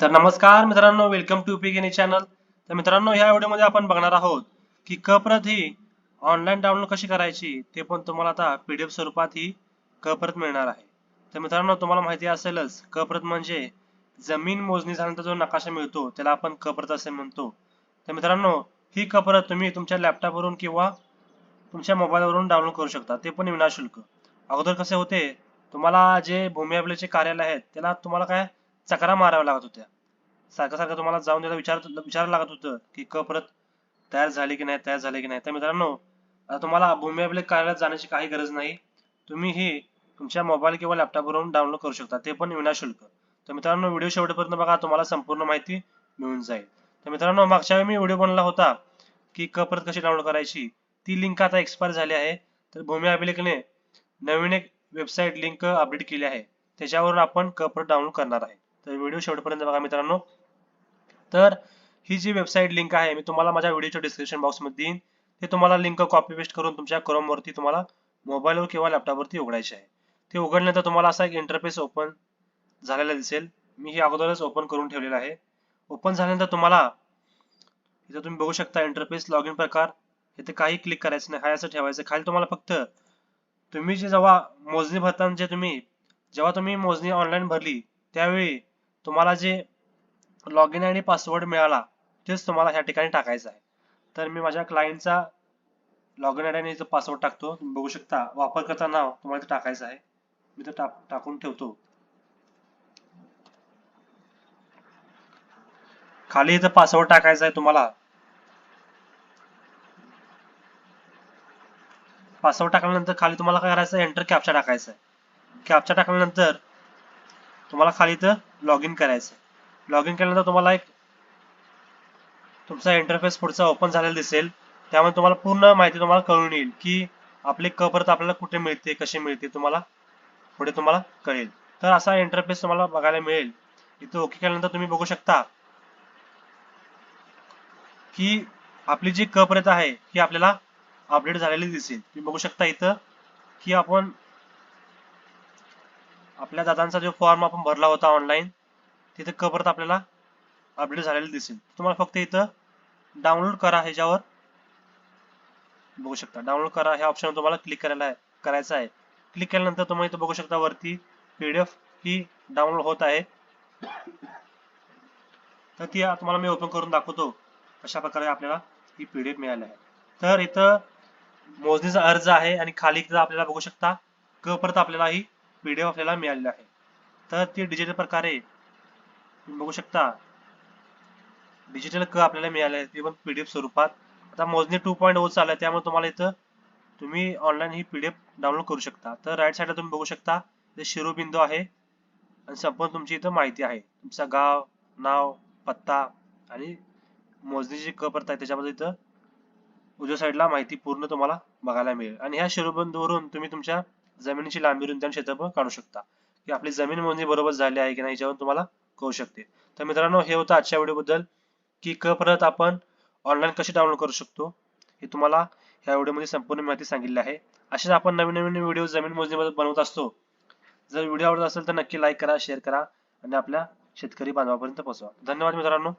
तर नमस्कार मित्रांनो वेलकम टू पीक चॅनल तर मित्रांनो ह्या व्हिडिओमध्ये आपण बघणार आहोत की क प्रत ही ऑनलाईन डाउनलोड कशी करायची ते पण तुम्हाला आता पीडीएफ स्वरूपात ही क प्रत मिळणार आहे. तर मित्रांनो तुम्हाला माहिती असेलच क प्रत म्हणजे जमीन मोजणी झाल्यानंतर जो नकाशा मिळतो त्याला आपण क प्रत असे म्हणतो. तर मित्रांनो ही क प्रत तुम्ही तुमच्या लॅपटॉपवरून किंवा तुमच्या मोबाईलवरून डाउनलोड करू शकता ते पण विनाशुल्क. अगोदर कसे होते तुम्हाला जे भूमी आपल्याचे कार्यालय आहेत त्याला तुम्हाला काय चकरा माराव्या लागत होत्या. सारखं सारखं तुम्हाला जाऊन त्याला विचार विचारायला लागत होतं की क परत तयार झाले की नाही तयार झाले की नाही. तर मित्रांनो आता तुम्हाला भूमी अभिलेख कार्यालयात जाण्याची काही गरज नाही. तुम्ही हे तुमच्या मोबाईल किंवा लॅपटॉपवरून डाउनलोड करू शकता. ते पण विनाशुल्क तर मित्रांनो व्हिडिओ शेवटपर्यंत बघा तुम्हाला संपूर्ण माहिती मिळून जाईल. तर मित्रांनो मागच्या वेळी मी व्हिडिओ बनला होता की क परत कशी डाउनलोड करायची ती लिंक आता एक्सपायर झाली आहे. तर भूमी अभिलेखने नवीन एक वेबसाईट लिंक अपडेट केली आहे. त्याच्यावरून आपण क परत डाउनलोड करणार आहे. तर व्हिडिओ शेवटपर्यंत बघा मित्रांनो. तर ही जी वेबसाईट लिंक आहे मी तुम्हाला माझ्या व्हिडिओच्या डिस्क्रिप्शन बॉक्समध्ये देईन. ते तुम्हाला लिंक कॉपी पेस्ट करून तुमच्या क्रोमवरती तुम्हाला मोबाईलवर किंवा लॅपटॉपवरती उघडायचे आहे. ते उघडल्यानंतर तुम्हाला असा एक इंटरफेस ओपन झालेला दिसेल. मी हे अगोदरच ओपन करून ठेवलेलं आहे. ओपन झाल्यानंतर तुम्हाला इथं तुम्ही बघू शकता इंटरफेस लॉग इन प्रकार. इथे काही क्लिक करायचं नाही हाय असं ठेवायचं. खाली तुम्हाला फक्त तुम्ही जे जेव्हा मोजणी भरताना जे तुम्ही जेव्हा तुम्ही मोजणी ऑनलाईन भरली त्यावेळी तुम्हाला जे लॉग इन आणि पासवर्ड मिळाला तेच तुम्हाला ह्या ठिकाणी टाकायचं आहे. तर मी माझ्या क्लायंटचा लॉग इन आणि पासवर्ड टाकतो तुम्ही बघू शकता वापरकर्ता नाव तुम्हाला इथे टाकायचं आहे. मी तर टाक टाकून ठेवतो. खाली इथं पासवर्ड टाकायचा आहे तुम्हाला. पासवर्ड टाकल्यानंतर खाली तुम्हाला काय करायचं एंटर कॅप्चा टाकायचा आहे. कॅप्चा टाकल्यानंतर तुम्हाला खाली इथं लॉग इन करायचं लॉग इन केल्यानंतर तुम्हाला एक तुमचा इंटरफेस पुढचा ओपन झालेला दिसेल. त्यामुळे तुम्हाला पूर्ण माहिती तुम्हाला कळून येईल की आपले क परत आपल्याला कुठे मिळते कशी मिळते तुम्हाला पुढे तुम्हाला कळेल. तर असा इंटरफेस तुम्हाला बघायला मिळेल. इथं ओके केल्यानंतर तुम्ही बघू शकता की आपली जी क परत आहे ही आपल्याला अपडेट झालेली दिसेल. तुम्ही बघू शकता इथं की आपण आपल्या दादांचा जो फॉर्म आपण भरला होता ऑनलाईन तिथे क परत आपल्याला अपडेट झालेली दिसेल. तुम्हाला फक्त इथं डाउनलोड करा ह्याच्यावर. बघू शकता. डाउनलोड करा. ह्या ऑप्शन तुम्हाला क्लिक करायला आहे करायचं आहे. क्लिक केल्यानंतर तुम्ही इथं बघू शकता वरती पीडीएफ ही डाउनलोड होत आहे. तर ती तुम्हाला मी ओपन करून दाखवतो. अशा प्रकारे आपल्याला ही पीडीएफ मिळाली आहे. तर इथं मोजणीचा अर्ज आहे आणि खाली आपल्याला बघू शकता. क परत आपल्याला ही पीडीएफ आपल्याला मिळालेली आहे. तर ती डिजिटल प्रकारे बघू शकता. डिजिटल क आपल्याला मिळाले आहे ते पण पीडीएफ स्वरूपात. आता मोजणी टू पॉईंट ओ चालू आहे. त्यामुळे तुम्हाला इथं तुम्ही ऑनलाईन ही पीडीएफ डाउनलोड करू शकता. तर राईट साईडला तुम्ही बघू शकता. ते शिरोबिंदू आहे. आणि संपूर्ण तुमची इथं माहिती आहे. तुमचा गाव नाव पत्ता आणि मोजणीची क परत आहे. त्याच्यामध्ये इथं उजव्या साईडला माहिती पूर्ण तुम्हाला बघायला मिळेल. आणि ह्या शिरोबिंदूवरून तुम्ही तुमच्या जमिनीची लांबी रुंदी आणि क्षेत्रफळ काढू शकता. की आपली जमीन मोजणी बरोबर झाली आहे की नाही याच्यावर तुम्हाला कळू शकते. तर मित्रांनो हे होतं आजच्या व्हिडिओबद्दल की क परत आपण ऑनलाईन कशी डाउनलोड करू शकतो हे तुम्हाला ह्या व्हिडिओमध्ये संपूर्ण माहिती सांगितली आहे. असेच आपण नवीन नवीन व्हिडिओ जमीन मोजणीमध्ये बनवत असतो. जर व्हिडिओ आवडत असेल तर नक्की लाईक करा शेअर करा आणि आपल्या शेतकरी बांधवापर्यंत पोहोचवा. धन्यवाद मित्रांनो.